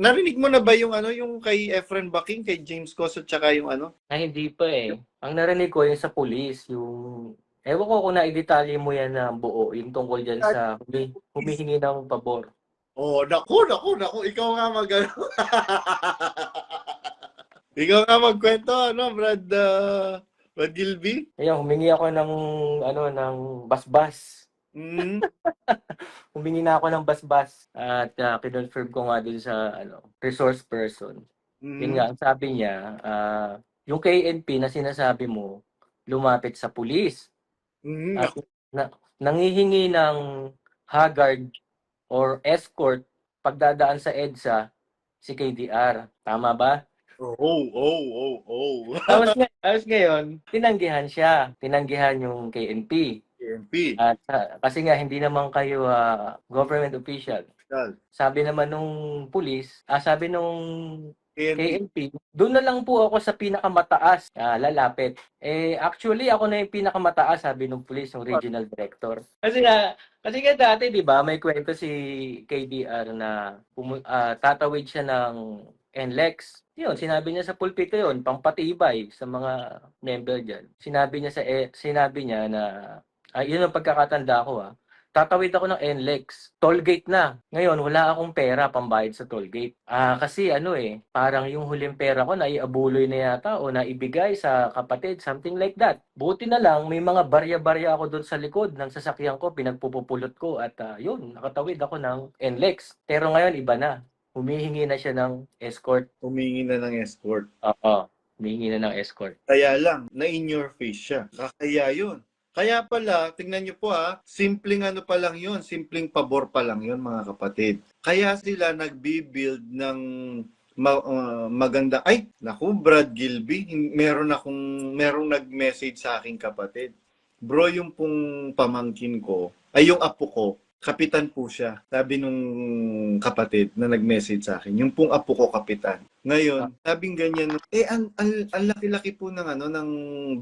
narinig mo na ba yung ano, yung kay Efren Baking, kay James Cos at saka yung ano? Ay, hindi pa eh. Ang narinig ko yung sa police, yung... Ewan ko kung na-detalye mo yan na buo, yung tungkol dyan sa humi, humihingi ng pabor. Oh, naku, naku, naku, ikaw nga mag ano. ikaw nga magkwento, ano, Brad, uh, Brad Gilby? Ayun, humingi ako ng, ano, ng basbas. Mm. Humingi na ako ng basbas at uh, kinonfirm ko nga dun sa ano, resource person. Mm. Yun nga, ang sabi niya, ah, yung KNP na sinasabi mo, lumapit sa pulis. Mm, At na, nangihingi ng haggard or escort pagdadaan sa EDSA si KDR. Tama ba? Oh, oh, oh, oh. Tapos, nga- tapos ngayon, tinanggihan siya. Tinanggihan yung KNP. PNP. At kasi nga, hindi naman kayo ah, government official. Tal. Sabi naman nung pulis, ah, sabi nung PNP. KNP, doon na lang po ako sa pinakamataas ah, lalapit. Eh, actually, ako na yung pinakamataas, sabi nung police, ng regional director. Kasi nga, kasi nga dati, di ba, may kwento si KDR na pumu- ah, tatawid siya ng NLEX. Yun, sinabi niya sa pulpito yun, pampatibay sa mga member dyan. Sinabi niya sa, eh, sinabi niya na, ah, yun ang pagkakatanda ko ah, tatawid ako ng NLEX. Tollgate na. Ngayon, wala akong pera pambayad sa tollgate. Ah, kasi ano eh, parang yung huling pera ko naiabuloy na yata o naibigay sa kapatid, something like that. Buti na lang, may mga barya-barya ako doon sa likod ng sasakyan ko, pinagpupupulot ko at ah, yun, nakatawid ako ng NLEX. Pero ngayon, iba na. Humihingi na siya ng escort. Humingi na ng escort. Oo, humihingi na ng escort. Kaya lang, na in your face siya. Kaya yun. Kaya pala, tingnan nyo po ha, simpleng ano pa lang yun, simpleng pabor pa lang yun mga kapatid. Kaya sila nagbi-build ng ma- uh, maganda. Ay, naku, Brad Gilby, meron akong, merong nag-message sa aking kapatid. Bro, yung pong pamangkin ko, ay yung apo ko, kapitan po siya. Sabi nung kapatid na nag-message sa akin, yung pong apo ko kapitan. Ngayon, sabing ganyan, eh ang, ang, ang laki-laki po ng ano ng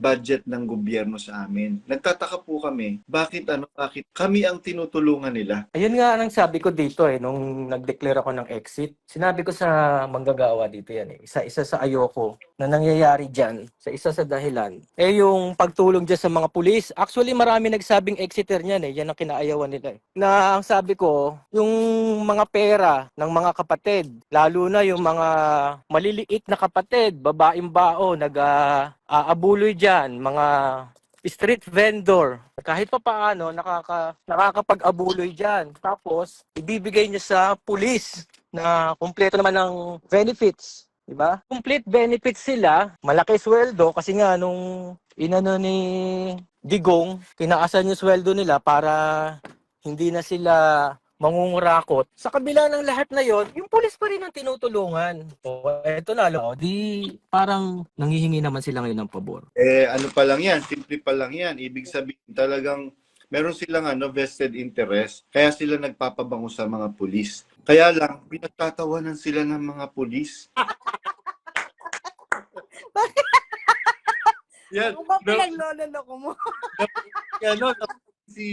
budget ng gobyerno sa amin. Nagtataka po kami, bakit ano, bakit kami ang tinutulungan nila? Ayun nga ang sabi ko dito eh, nung nag-declare ako ng exit. Sinabi ko sa manggagawa dito yan eh, isa-isa sa ayoko na nangyayari dyan, sa isa sa dahilan. Eh yung pagtulong dyan sa mga pulis, actually marami nagsabing exiter niyan eh, yan ang kinaayawan nila eh. Na ang sabi ko, yung mga pera ng mga kapatid, lalo na yung mga maliliit na kapatid, babaeng bao, nag-aabuloy dyan, mga street vendor, kahit pa paano, nakaka, nakakapag-abuloy dyan. Tapos, ibibigay niya sa pulis na kumpleto naman ng benefits. Diba? Complete benefits sila, malaki sweldo kasi nga nung inano ni Digong, tinaasan yung sweldo nila para hindi na sila mangungurakot. Sa kabila ng lahat na yon, yung pulis pa rin ang tinutulungan. O, eto na, lo, di parang nanghihingi naman sila ngayon ng pabor. Eh ano pa lang yan, simple pa lang yan. Ibig sabihin talagang meron silang ano vested interest, kaya sila nagpapabango sa mga pulis. Kaya lang pinagtatawanan sila ng mga pulis. yan, Ano ba no, pinaglololoko mo? ano, si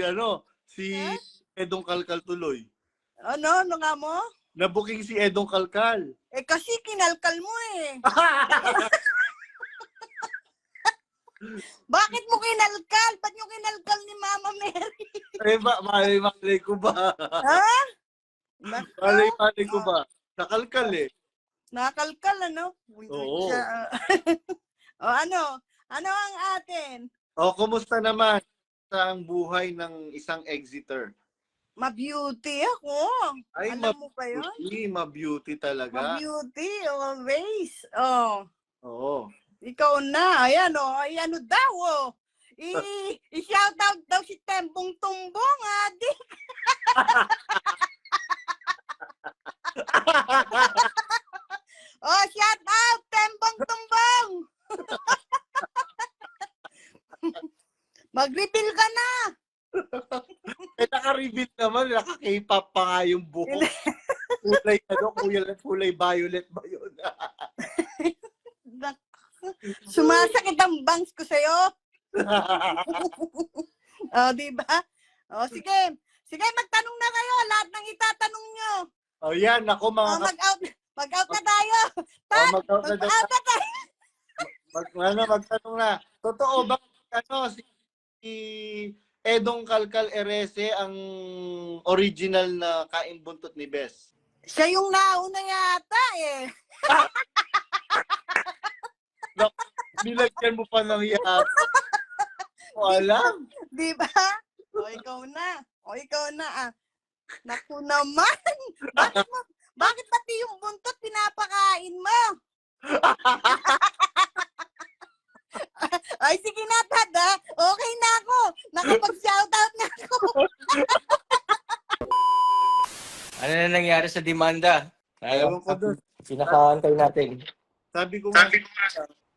ano, si Ha? Edong Kalkal tuloy. Ano? Ano nga mo? Nabuking si Edong Kalkal. Eh kasi kinalkal mo eh. Bakit mo kinalkal? Ba't nyo kinalkal ni Mama Mary? eh ba, malay malay ko ba? ha? Ba- malay malay ko ba? Nakalkal eh. Nakalkal ano? Oo. O ano? Ano ang atin? O, kumusta naman ang buhay ng isang exeter? Ma-beauty ako. Ay, Alam mo ba yun? ma-beauty, ma-beauty talaga. Ma-beauty always. Oh. Oo. Ikaw na. Ayan o. Ay ano daw oh. I- I-shout out daw si Tembong Tumbong, adi. naka-K-pop pa nga yung buhok. kulay, ano, kulay, kulay violet ba yun? Sumasakit ang bangs ko sa'yo. Oh, di ba? Oh, sige. Sige, magtanong na kayo. Lahat ng itatanong nyo. Oh, yan. Ako mga Oh, mag-out. Mag-out na tayo. Oh, mag-out na. Mag-out na tayo. Mag, ano, magtanong na. Totoo ba ano si, si Edong Kalkal Erese ang original na kain buntot ni Bes? Siya yung nauna yata eh. Nilagyan mo pa ng yata. O alam. Di ba? O, ikaw na. O, ikaw na ah. Naku naman. Bakit, bakit nangyari sa demanda? Ewan ko dun. Pinakaantay natin. Sabi ko nga,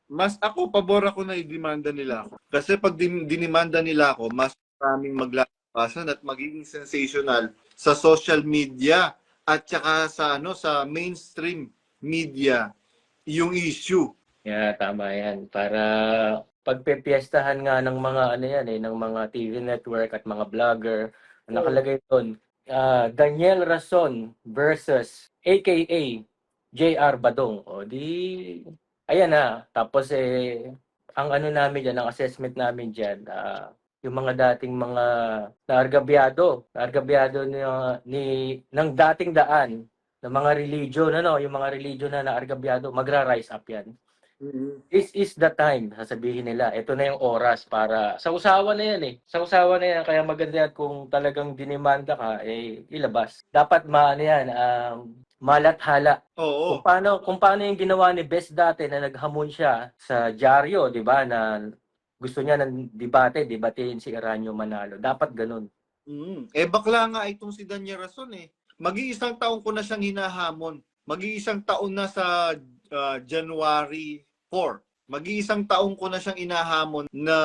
mas ako, pabor ako na i-demanda nila ako. Kasi pag din- dinimanda nila ako, mas maraming maglalabasan at magiging sensational sa social media at saka sa ano sa mainstream media yung issue. Yeah, tama yan. Para pagpepiestahan nga ng mga ano yan eh, ng mga TV network at mga vlogger, nakalagay doon, ah, Daniel Rason versus AKA JR Badong. O di, ayan na. Tapos eh, ang ano namin dyan, ang assessment namin dyan, ah, yung mga dating mga naargabyado, naargabyado ni, ni, ng dating daan, ng mga religion, ano, yung mga religion na naargabyado, magra-rise up yan this is the time, sasabihin nila. Ito na yung oras para, sa usawa na yan eh. Sa usawa na yan, kaya maganda yan kung talagang dinimanda ka, eh, ilabas. Dapat maano yan, um, malathala. Oo. Kung paano, kung paano yung ginawa ni Best dati na naghamon siya sa dyaryo, di ba, na gusto niya ng debate, debatein si Eranio Manalo. Dapat ganun. Mm. Eh bakla nga itong si Daniel Rason eh. Mag-iisang taon ko na siyang hinahamon. Mag-iisang taon na sa ah, January 4. Mag-iisang taon ko na siyang inahamon na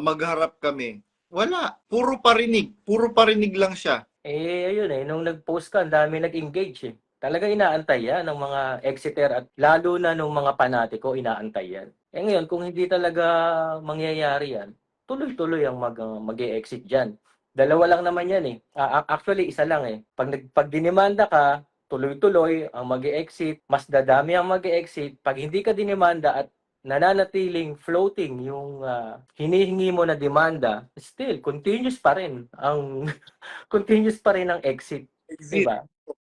magharap kami. Wala. Puro parinig. Puro parinig lang siya. Eh, ayun eh, nung nag-post ka, ang dami nag-engage eh. Talaga inaantay yan ng mga exeter at lalo na ng mga panatiko, inaantay yan. Eh ngayon, kung hindi talaga mangyayari yan, tuloy-tuloy ang mag, mag-exit dyan. Dalawa lang naman yan eh. Ah, ac- actually, isa lang eh. Pag, nag, pag dinimanda ka, tuloy-tuloy ang mag exit mas dadami ang mag exit Pag hindi ka dinimanda at nananatiling floating yung ah, hinihingi mo na demanda, still, continuous pa rin ang continuous pa rin ang exit. Exit. Diba?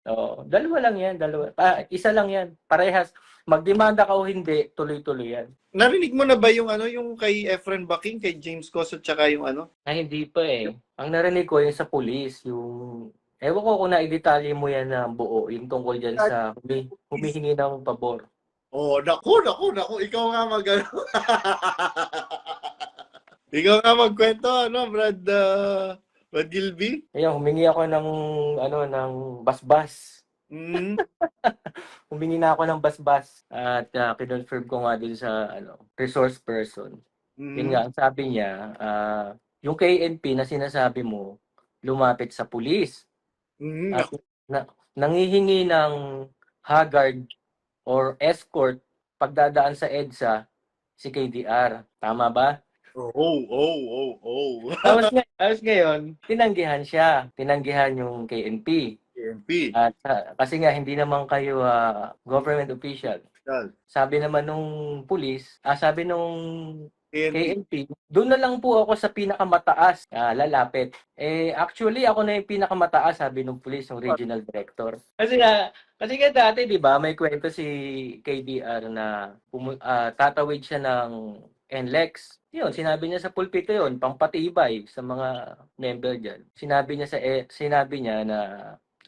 Oo, dalawa lang yan, dalawa. Ah, isa lang yan. Parehas. Magdemanda ka o hindi, tuloy-tuloy yan. Narinig mo na ba yung ano, yung kay Efren Baking, kay James Cos at saka yung ano? Ah, hindi pa eh. Ang narinig ko yung sa police, yung... Ewan ko kung naidetalye mo yan na buo, yung tungkol dyan sa humi, humihingi ng pabor. Oh, naku, naku, naku. Ikaw nga mag Ikaw nga magkwento, ano, Brad, uh, Brad Gilby? Ayun, humingi ako ng, ano, ng basbas. Mm. Humingi na ako ng basbas. At uh, kinonfirm ko nga din sa, ano, resource person. Mm. Yun nga, ang sabi niya, ah, yung KNP na sinasabi mo, lumapit sa pulis. Mm, At na, nangihingi ng haggard or escort pagdadaan sa EDSA si KDR. Tama ba? Oh, oh, oh, oh. Tapos, ngay- tapos ngayon, tinanggihan siya. Tinanggihan yung KNP. PNP. At ah, kasi nga hindi naman kayo ah, government official. Sabi naman nung pulis, ah, sabi nung. KNP, doon na lang po ako sa pinakamataas ah, lalapit. Eh, actually, ako na yung pinakamataas, sabi nung police, ng regional director. Kasi nga, kasi nga dati, di ba, may kwento si KDR na pumu- ah, tatawid siya ng NLEX. Yun, sinabi niya sa pulpito yun, pampatibay sa mga member dyan. Sinabi niya sa, eh, sinabi niya na,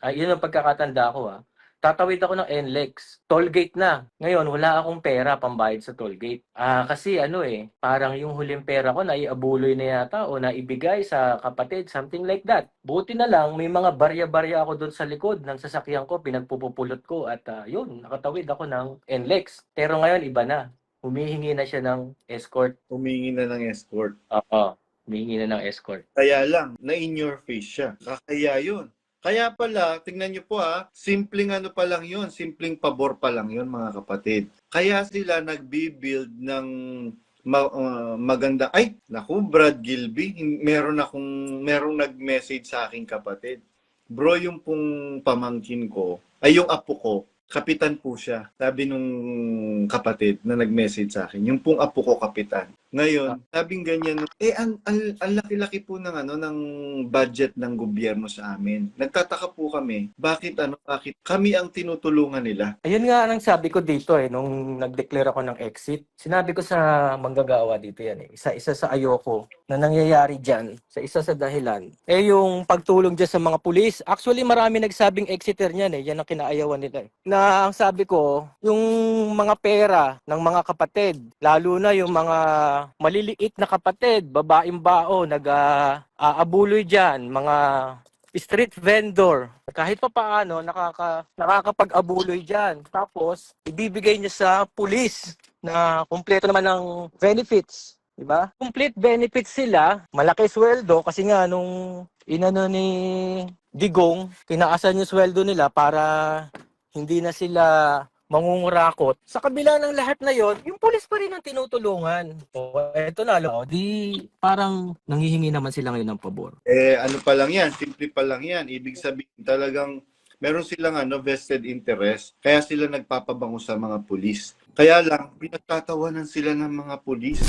ah, yun ang pagkakatanda ko ah, tatawid ako ng NLEX. Tollgate na. Ngayon, wala akong pera pambayad sa tollgate. Ah, kasi ano eh, parang yung huling pera ko naiabuloy na yata o naibigay sa kapatid, something like that. Buti na lang, may mga barya-barya ako doon sa likod ng sasakyan ko, pinagpupupulot ko at ah, yun, nakatawid ako ng NLEX. Pero ngayon, iba na. Humihingi na siya ng escort. Humingi na ng escort. Oo, humihingi na ng escort. Kaya lang, na in your face siya. Kaya yun. Kaya pala, tingnan nyo po ha, simpleng ano pa lang yun, simpleng pabor pa lang yun mga kapatid. Kaya sila nagbi-build ng ma- uh, maganda. Ay, naku, Brad Gilby, meron akong, merong nag-message sa aking kapatid. Bro, yung pong pamangkin ko, ay yung apo ko, kapitan po siya. Sabi nung kapatid na nag-message sa akin, yung pong apo ko kapitan. Ngayon, sabing ganyan, eh ang, ang, ang laki-laki po ng ano ng budget ng gobyerno sa amin. Nagtataka po kami, bakit ano, bakit kami ang tinutulungan nila? Ayun nga ang sabi ko dito eh, nung nag-declare ako ng exit. Sinabi ko sa manggagawa dito yan eh. Isa-isa sa ayoko na nangyayari dyan, sa isa sa dahilan. Eh yung pagtulong dyan sa mga pulis. Actually marami nagsabing exiter niyan eh. Yan ang kinaayawan nila eh. Na ang sabi ko, yung mga pera ng mga kapatid, lalo na yung mga maliliit na kapatid, babaeng bao, nag-aabuloy dyan, mga street vendor. Kahit pa paano, nakaka, nakakapag-abuloy dyan. Tapos, ibibigay niya sa pulis na kumpleto naman ng benefits. Diba? Complete benefits sila. Malaki sweldo kasi nga nung inano ni Digong, tinaasan yung sweldo nila para hindi na sila mangungurakot. Sa kabila ng lahat na yon, yung pulis pa rin ang tinutulungan. O, eto na, lo, di parang nanghihingi naman sila ngayon ng pabor. Eh ano pa lang yan, simple pa lang yan. Ibig sabihin talagang meron silang ano vested interest, kaya sila nagpapabango sa mga pulis. Kaya lang pinagtatawanan sila ng mga pulis.